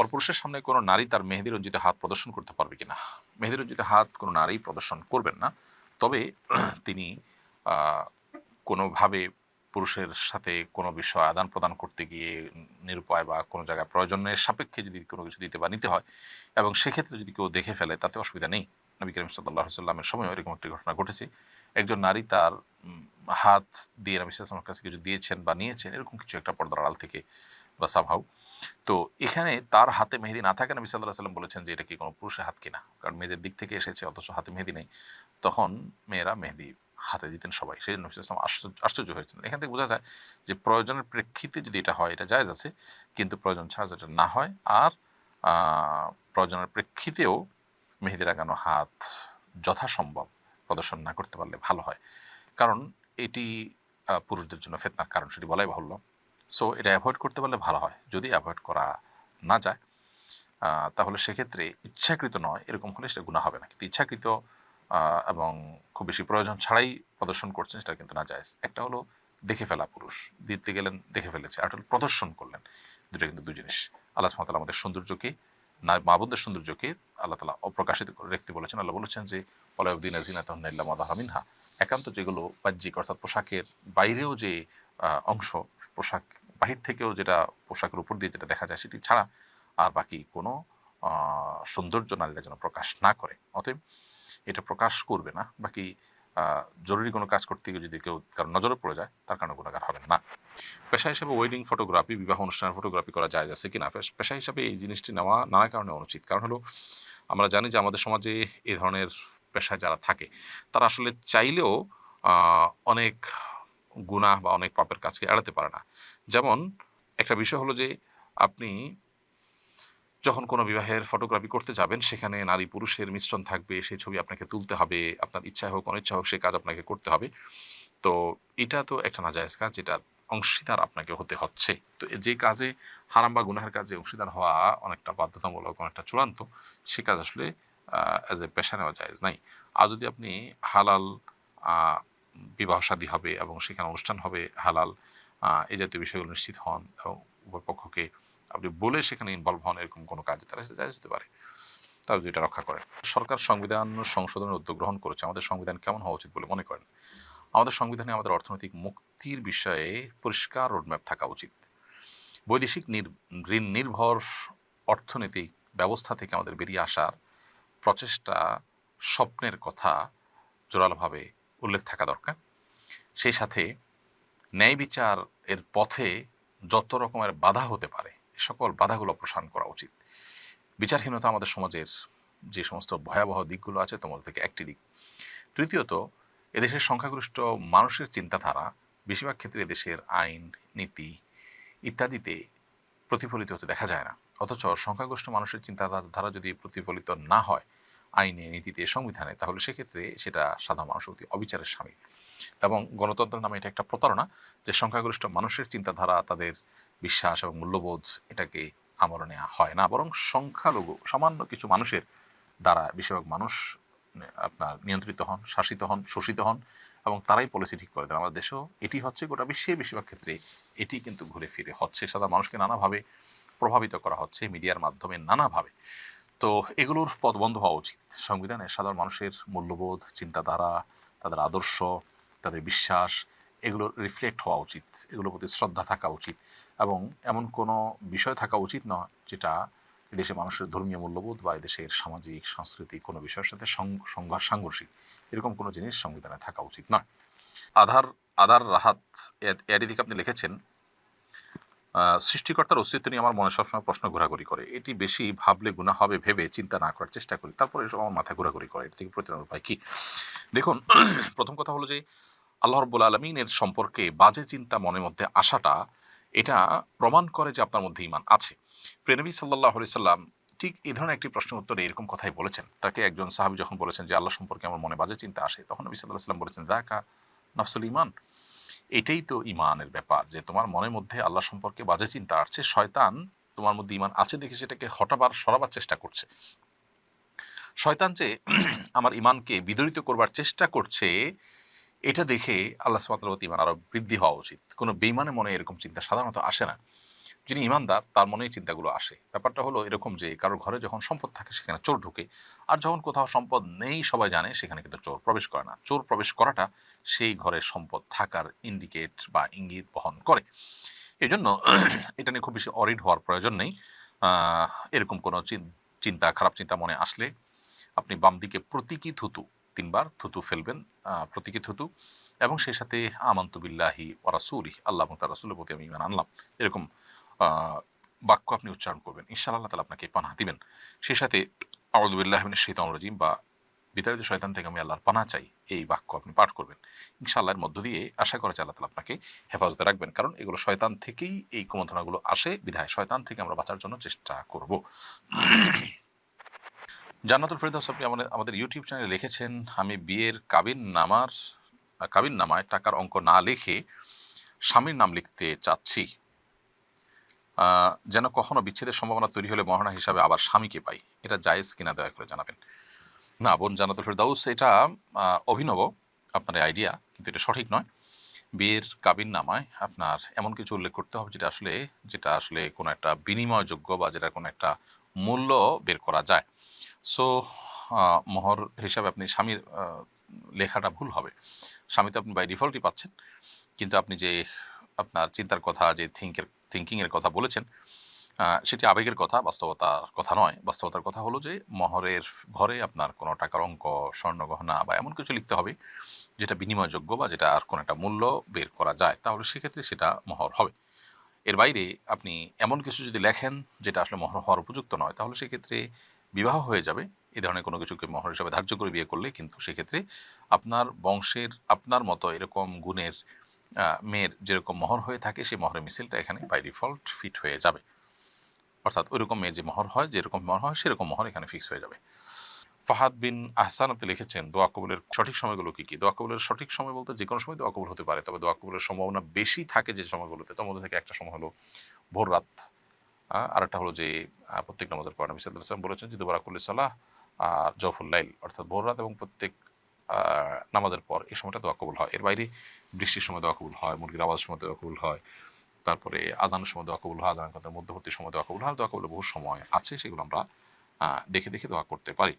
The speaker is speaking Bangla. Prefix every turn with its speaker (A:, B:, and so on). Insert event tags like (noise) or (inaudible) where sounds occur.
A: পরপুরুষের সামনে কোনো নারী তার মেহেদি রঞ্জিত হাত প্রদর্শন করতে পারবে কিনা? মেহেদি রঞ্জিত হাত কোনো নারী প্রদর্শন করবেন না। তবে (clears throat) তিনি কোনোভাবে পুরুষের সাথে কোনো বিষয় আদান প্রদান করতে গিয়ে নিরুপায় বা কোনো জায়গায় প্রয়োজনের সাপেক্ষে যদি কোনো কিছু দিতে বা নিতে হয়, এবং সেক্ষেত্রে যদি কেউ দেখে ফেলে, তাতে অসুবিধা নেই। নবী করিম সাল্লাহ সাল্লামের সময় এরকম একটি ঘটনা ঘটেছে। একজন নারী তার হাত দিয়ে নবী সাল্লামের কাছে কিছু দিয়েছেন বা নিয়েছেন, এরকম কিছু একটা পর্দার আড়াল থেকে বা সামহাউ তো এখানে তার হাতে মেহেদি না থাকে নবী সাল্লাহ সাল্লাম বলেছেন যে এটা কি কোনো পুরুষের হাত কিনা? কারণ মেয়েদের দিক থেকে এসেছে, অথচ হাতে মেহেদি নেই। তখন মেয়েরা মেহেদি হাতে দিতেন সবাই। সেই জন্য সাল্লাল্লাহু আশ্চর্য হয়েছেন এখান থেকে বোঝা যায় যে প্রয়োজনের প্রেক্ষিতে যদি এটা হয়, এটা জায়েজ আছে, কিন্তু প্রয়োজন ছাড়া যেটা না হয়, আর প্রয়োজনের প্রেক্ষিতেও মেহেদি লাগানো হাত যথাসম্ভব প্রদর্শন না করতে পারলে ভালো হয়। কারণ এটি পুরুষদের জন্য ফেতনার কারণ, সেটি বলাই বাহুল্য। সো এটা অ্যাভয়েড করতে পারলে ভালো হয়। যদি অ্যাভয়েড করা না যায় তাহলে সেক্ষেত্রে ইচ্ছাকৃত নয়, এরকম হলে সেটা গুণা হবে না। কিন্তু ইচ্ছাকৃত এবং খুব বেশি প্রয়োজন ছাড়াই প্রদর্শন করছেন, সেটা কিন্তু না যায়। একটা হলো দেখে ফেলা পুরুষ। দিতে গেলেন, দেখে ফেলেছে। আর প্রদর্শন করলেন। দুটো কিন্তু দুই জিনিস। আল্লাহ সুবহানাহু আমাদের সৌন্দর্যকে, না মা বোনদের সৌন্দর্যকে আল্লাহ তালা অপ্রকাশিত করে রাখতে বলেছেন। আল্লাহ বলেছেন যে পলাউদ্দিন আজিনা তহনাইল্লা মাদাহামিনহা একান্ত যেগুলো বাহ্যিক, অর্থাৎ পোশাকের বাইরেও যে অংশ, পোশাক বাহির থেকেও যেটা পোশাকের উপর দিয়ে যেটা দেখা যায় সেটি ছাড়া আর বাকি কোনো সৌন্দর্য নারীরা যেন প্রকাশ না করে। অতএব এটা প্রকাশ করবে না। বাকি জরুরি কোনো কাজ করতে গিয়ে যদি কেউ কারও নজরে পড়ে যায়, তার কারণে গুণাগার হবেন না। পেশা হিসেবে ওয়েডিং ফটোগ্রাফি বিবাহ অনুষ্ঠানের ফটোগ্রাফি করা যায় আছে কিনা? পেশা হিসাবে এই জিনিসটি নেওয়া নানা কারণে অনুচিত। কারণ হলো, আমরা জানি যে আমাদের সমাজে এ ধরনের পেশায় যারা থাকে, তারা আসলে চাইলেও অনেক গুনাহ বা অনেক পাপের কাজকে এড়াতে পারে না। যেমন একটা বিষয় হলো যে, আপনি যখন কোনো বিবাহের ফটোগ্রাফি করতে যাবেন, সেখানে নারী পুরুষের মিশ্রণ থাকবে সেই ছবি আপনাকে তুলতে হবে, আপনার ইচ্ছা হোক, অনিচ্ছা হোক সেই কাজ আপনাকে করতে হবে। তো এটা তো একটা নাজায়জ কাজ, যেটা অংশীদার আপনাকে হতে হচ্ছে। তো যে কাজে হারাম বা গুনাহের কাজে অংশীদার হওয়া অনেকটা বাধ্যতামূলক, অনেকটা চূড়ান্ত, সে কাজ আসলে অ্যাজ এ পেশা নেওয়া জায়েজ নাই। আর যদি আপনি হালাল বিবাহ শাদী হবে এবং সেখানে অনুষ্ঠান হবে হালাল এই জাতীয় বিষয়গুলো নিশ্চিত হন এবং উভয় পক্ষকে আপনি বলে সেখানে ইনভলভ হন এরকম কোনো কাজে তারা সেটা হতে পারে। তারা যদি এটা রক্ষা করে। সরকার সংবিধান সংশোধনের উদ্যোগ গ্রহণ করেছে। আমাদের সংবিধান কেমন হওয়া উচিত বলে মনে করেন? আমাদের সংবিধানে আমাদের অর্থনৈতিক মুক্তির বিষয়ে পরিষ্কার রোডম্যাপ থাকা উচিত। বৈদেশিক ঋণ নির্ভর অর্থনৈতিক ব্যবস্থা থেকে আমাদের বেরিয়ে আসার প্রচেষ্টা স্বপ্নের কথা জোরালোভাবে উল্লেখ থাকা দরকার। সেই সাথে ন্যায় বিচার এর পথে যত রকমের বাধা হতে পারে সকল বাধাগুলো প্রসারণ করা উচিত। বিচারহীনতা আমাদের সমাজের যে সমস্ত ভয়াবহ দিকগুলো আছে, তোমাদের থেকে একটি দিক। তৃতীয়ত, এদেশের সংখ্যাগরিষ্ঠ মানুষের চিন্তাধারা, বেশিরভাগ ক্ষেত্রে এদেশের আইন, নীতি ইত্যাদিতে প্রতিফলিত হতে দেখা যায় না। অথচ সংখ্যাগরিষ্ঠ মানুষের চিন্তাধারা যদি প্রতিফলিত না হয় আইনে নীতিতে সংবিধানে, তাহলে সেক্ষেত্রে সেটা সাধারণ মানুষের প্রতি অবিচারের স্বামী। এবং গণতন্ত্র নামে এটা একটা প্রতারণা যে সংখ্যাগরিষ্ঠ মানুষের চিন্তাধারা, তাদের বিশ্বাস এবং মূল্যবোধ এটাকে আমলে নেওয়া হয় না। বরং সংখ্যালঘু, সামান্য কিছু মানুষের দ্বারা বেশিরভাগ মানুষ আপনার নিয়ন্ত্রিত হন, শাসিত হন, শোষিত হন এবং তারাই পলিসি ঠিক করে দেন। আমাদের দেশেও এটি হচ্ছে গোটা বিশ্বে বেশিরভাগ ক্ষেত্রে এটি কিন্তু ঘুরে ফিরে হচ্ছে। সাধারণ মানুষকে নানাভাবে প্রভাবিত করা হচ্ছে মিডিয়ার মাধ্যমে নানাভাবে। তো এগুলোর পথ বন্ধ হওয়া উচিত। সংবিধানে সাধারণ মানুষের মূল্যবোধ, চিন্তাধারা, তাদের আদর্শ, তাদের বিশ্বাস, এগুলো রিফ্লেক্ট হওয়া উচিত। এগুলোর প্রতি শ্রদ্ধা থাকা উচিত এবং এমন কোনো বিষয় থাকা উচিত নয় যেটা এদেশের মানুষের ধর্মীয় মূল্যবোধ বা এদেশের সামাজিক, সাংস্কৃতিক কোনো বিষয়ের সাথে সং- সংঘর্ষ সাংঘর্ষিক এরকম কোনো জিনিস সংবিধানে থাকা উচিত নয়। আধার আধার রাহাত এর দিকে আপনি লিখেছেন সৃষ্টিকর্তার অস্তিত্ব নিয়ে আমার মনে সবসময় প্রশ্ন ঘোরাঘুরি করে। এটি বেশি ভাবলে গুণা হবে, ভেবে চিন্তা না করার চেষ্টা করি। তারপরে এসব আমার মাথায় ঘোরাঘুরি করে। এর থেকে প্রতিরোধ উপায় কি? দেখুন, (clears throat) প্রথম কথা হলো যে, আল্লাহ রব্বুল আলমিনের সম্পর্কে বাজে চিন্তা মনের মধ্যে আসাটা, এটা প্রমাণ করে যে আপনার মধ্যে ইমান আছে। প্রেনবী সাল্লাহ সাল্লাম ঠিক এই ধরনের একটি প্রশ্ন উত্তরে এরকম কথাই বলেছেন। তাকে একজন সাহাবি যখন বলেছেন যে আল্লাহ সম্পর্কে আমার মনে বাজে চিন্তা আসে, তখন নবী সাল্লাহ সাল্লাম বলেছেন জাকা নফসুল ইমান এটাই তো ইমানের ব্যাপার যে তোমার মনের মধ্যে আল্লাহ সম্পর্কে বাজে চিন্তা আসছে। শয়তান তোমার মধ্যে ইমান আছে দেখে সেটাকে হটাবার, সরাবার চেষ্টা করছে। শয়তান যে (clears throat) আমার ইমানকে বিদরিত করবার চেষ্টা করছে, এটা দেখে আল্লাহ সুমাতার ইমান আরও বৃদ্ধি হওয়া উচিত। কোনো বেইমানে মনে এরকম চিন্তা সাধারণত আসে না। যিনি ইমানদার, তার মনেই চিন্তাগুলো আসে। ব্যাপারটা হলো এরকম যে, কারোর ঘরে যখন সম্পদ থাকে, সেখানে চোর ঢুকে। আর যখন কোথাও সম্পদ নেই, সবাই জানে, সেখানে কিন্তু চোর প্রবেশ করে না। চোর প্রবেশ করাটা সেই ঘরের সম্পদ থাকার ইন্ডিকেট বা ইঙ্গিত বহন করে। এই জন্য (clears throat) এটা নিয়ে খুব বেশি অরিড হওয়ার প্রয়োজন নেই। এরকম কোনো চিন- চিন্তা, খারাপ চিন্তা মনে আসলে আপনি বাম দিকে প্রতীকী থুতু তিনবার থুতু ফেলবেন প্রতীকী থুতু এবং সেই সাথে আমন্ত বিল্লাহি ওরাসুলি আল্লাহ এবং তার রাসুলের প্রতি আমি ইমান আনলাম। এরকম বাক্য আপনি উচ্চারণ করবেন। ইনশাআল্লাহ তালা আপনাকে পানা দিবেন। সেই সাথে আউদুবিল্লাহমিন শৈতান রাজিম বা বিতাড়িত শয়তান থেকে আমি আল্লাহর পানা চাই, এই বাক্য আপনি পাঠ করবেন। ইনশাআল্লাহর মধ্য দিয়ে আশা করা যায় আল্লাহ তালা আপনাকে হেফাজতে রাখবেন। কারণ এগুলো শয়তান থেকেই এই কুমন্ত্রণাগুলো আসে, বিধায় শয়তান থেকে আমরা বাঁচার জন্য চেষ্টা করব। জান্নাতুল ফেরদাউস আপনি আমাদের আমাদের ইউটিউব চ্যানেলে লিখেছেন, আমি বিয়ের কাবিন নামার, কাবিন নামায় টাকার অঙ্ক না লিখে স্বামীর নাম লিখতে চাচ্ছি। যেন কখনো বিচ্ছেদের সম্ভাবনা তৈরি হলে মহানা হিসাবে আবার স্বামীকে পাই। এটা জায়েজ কিনা দয়া করে জানাবেন। না, বোন জান্নাতুল ফেরদাউস, এটা অভিনব আপনার আইডিয়া কিন্তু এটা সঠিক নয়। বিয়ের কাবিন নামায় আপনার এমন কিছু উল্লেখ করতে হবে যেটা আসলে যেটা আসলে কোনো একটা বিনিময়যোগ্য বা যেটা কোনো একটা মূল্য বের করা যায়। সো মোহর হিসাবে আপনি স্বামীর লেখাটা ভুল হবে। স্বামী তো আপনি বাই ডিফল্টই পাচ্ছেন, কিন্তু আপনি যে আপনার চিন্তার কথা, যে থিঙ্কের থিঙ্কিংয়ের কথা বলেছেন সেটি আবেগের কথা, বাস্তবতার কথা নয়। বাস্তবতার কথা হলো যে, মহরের ঘরে আপনার কোনো টাকার অঙ্ক, স্বর্ণ গহনা বা এমন কিছু লিখতে হবে, যেটা বিনিময়যোগ্য বা যেটা আর কোনো একটা মূল্য বের করা যায়। তাহলে সেক্ষেত্রে সেটা মহর হবে। এর বাইরে আপনি এমন কিছু যদি লেখেন, যেটা আসলে মহর হওয়ার উপযুক্ত নয়, তাহলে সেক্ষেত্রে বিবাহ হয়ে যাবে। এ ধরনের কোনো কিছুকে মহর হিসাবে ধার্য করে বিয়ে করলে কিন্তু সেক্ষেত্রে আপনার বংশের, আপনার মতো এরকম গুণের মেয়ের যেরকম মহর হয়ে থাকে, সেই মহরের মিছিলটা এখানে বাই ডিফল্ট ফিট হয়ে যাবে। অর্থাৎ ওইরকম মেয়ে যে মহর হয়, যেরকম মহর হয়, সেরকম মহর এখানে ফিক্স হয়ে যাবে। ফাহাদ বিন আহসান আপনি লিখেছেন, দোয়া কবুলের সঠিক সময়গুলো কী কী? দোয়া কবুলের সঠিক সময় বলতে যে কোনো সময় দোয়া কবুল হতে পারে, তবে দোয়া কবুলের সম্ভাবনা বেশি থাকে যে সময়গুলোতে। তার মধ্যে থেকে একটা সময় হলো ভোর রাত। আর একটা হলো যে প্রত্যেক নামাজের পর নবী বলেছেন যে, দোবারাকুল্লি সালাহ আর জফুল লাইল। অর্থাৎ ভোর রাত এবং প্রত্যেক নামাজের পর এই সময়টা দোয়া কবুল হয়। এর বাইরে বৃষ্টির সময় দোয়া কবুল হয়, মুরগির আওয়াজের সময় দোয়া কবুল হয়, তারপরে আজানের সময় দোয়া কবুল হয়, আজানের মধ্যবর্তী সময় দোয়া কবুল হয়। দোয়া কবুল বহু সময় আছে, সেগুলো আমরা দেখে দেখে দোয়া করতে পারি।